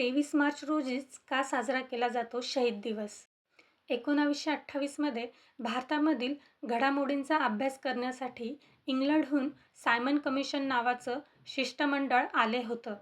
तेवीस मार्च रोजीच का साजरा केला जातो शहीद दिवस? एकोणावीसशे अठ्ठावीसमध्ये भारतामधील घडामोडींचा अभ्यास करण्यासाठी इंग्लंडहून सायमन कमिशन नावाचं शिष्टमंडळ आले होतं.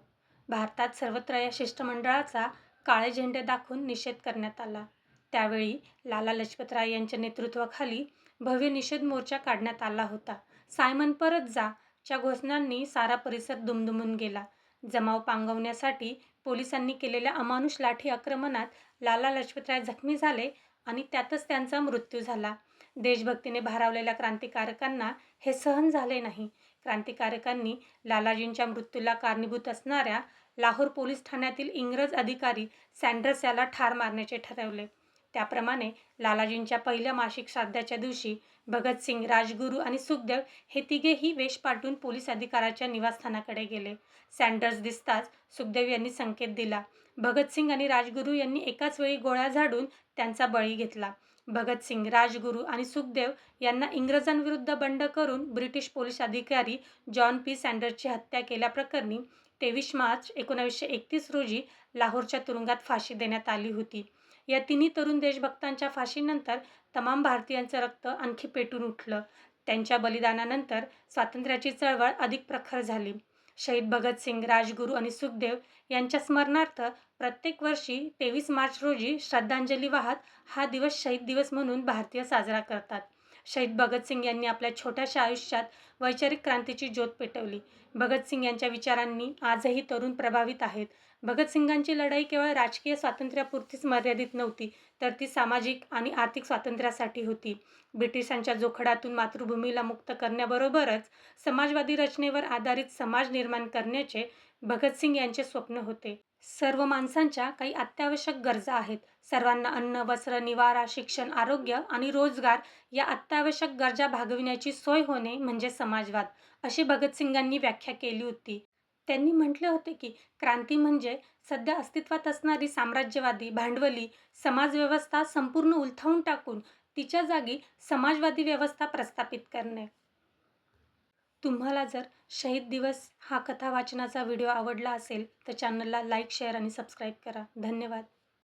भारतात सर्वत्र या शिष्टमंडळाचा काळे झेंडे दाखवून निषेध करण्यात आला. त्यावेळी लाला लजपतराय यांच्या नेतृत्वाखाली भव्य निषेध मोर्चा काढण्यात आला होता. सायमन परत जा च्या घोषणांनी सारा परिसर दुमदुमून गेला. जमाव पांगवण्यासाठी पोलिसांनी केलेल्या अमानुष लाठी आक्रमणात लाला लजपतराय जखमी झाले आणि त्यातच त्यांचा मृत्यू झाला. देशभक्तीने भारावलेल्या क्रांतिकारकांना हे सहन झाले नाही. क्रांतिकारकांनी लालाजींच्या मृत्यूला कारणीभूत असणाऱ्या लाहोर पोलीस ठाण्यातील इंग्रज अधिकारी सँडर्स याला ठार मारण्याचे ठरवले. त्याप्रमाणे लालाजींच्या पहिल्या मासिक साध्याच्या दिवशी भगतसिंग राजगुरू आणि सुखदेव हे तिघेही वेश पाठवून पोलीस अधिकाऱ्याच्या निवासस्थानाकडे गेले. सँडर्स दिसताच सुखदेव यांनी संकेत दिला. भगतसिंग आणि राजगुरू यांनी एकाच वेळी गोळ्या झाडून त्यांचा बळी घेतला. भगतसिंग राजगुरू आणि सुखदेव यांना इंग्रजांविरुद्ध बंड करून ब्रिटिश पोलीस अधिकारी जॉन पी सँडर्सची हत्या केल्याप्रकरणी तेवीस मार्च एकोणावीसशे एकतीस रोजी लाहोरच्या तुरुंगात फाशी देण्यात आली होती. या तिन्ही तरुण देशभक्तांच्या फाशीनंतर तमाम भारतीयांचं रक्त आणखी पेटून उठलं. त्यांच्या बलिदानानंतर स्वातंत्र्याची चळवळ अधिक प्रखर झाली. शहीद भगतसिंग राजगुरू आणि सुखदेव यांच्या स्मरणार्थ प्रत्येक वर्षी तेवीस मार्च रोजी श्रद्धांजली वाहत हा दिवस शहीद दिवस म्हणून भारतीय साजरा करतात. शहीद भगतसिंग यांनी आपल्या छोट्याशा आयुष्यात वैचारिक क्रांतीची ज्योत पेटवली. भगतसिंग यांच्या विचारांनी आजही तरुण प्रभावित आहेत. भगतसिंगांची लढाई केवळ राजकीय स्वातंत्र्यापुरतीच मर्यादित नव्हती तर ती सामाजिक आणि आर्थिक स्वातंत्र्यासाठी होती. ब्रिटिशांच्या जोखडातून मातृभूमीला मुक्त करण्याबरोबरच समाजवादी रचनेवर आधारित समाज निर्माण करण्याचे भगतसिंग यांचे स्वप्न होते. सर्व माणसांच्या काही अत्यावश्यक गरजा आहेत. सर्वांना अन्न वस्त्र निवारा शिक्षण आरोग्य आणि रोजगार या अत्यावश्यक गरजा भागविण्याची सोय होणे म्हणजे समाजवाद अशी भगतसिंगांनी व्याख्या केली होती. त्यांनी म्हटले होते की क्रांती म्हणजे सध्या अस्तित्वात असणारी साम्राज्यवादी भांडवली समाजव्यवस्था संपूर्ण उलथावून टाकून तिच्या जागी समाजवादी व्यवस्था प्रस्थापित करणे. तुम्हाला जर शहीद दिवस हा कथा वाचनाचा व्हिडिओ आवडला असेल तर चॅनलला लाईक शेअर आणि सबस्क्राईब करा. धन्यवाद.